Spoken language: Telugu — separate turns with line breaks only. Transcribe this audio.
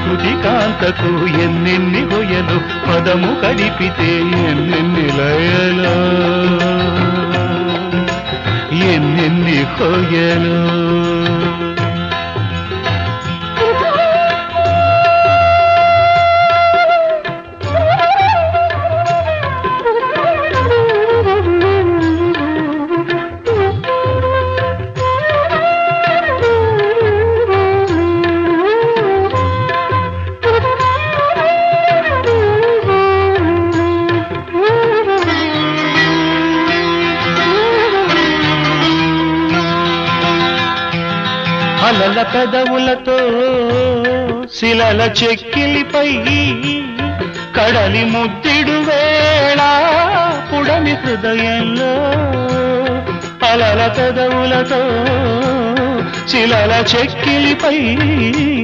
ప్రకృతి కాంతకు ఎన్నెన్ని హొయలు పదము కడిపితే ఎన్నెన్ని లయలు. ఎన్నెన్ని హొయలు అలల పెదవులతో శిలల చెక్కిలిపై కడలి ముద్దిడు వేళ పుడమి హృదయంలో అలల పెదవులతో శిలల చెక్కిలిపై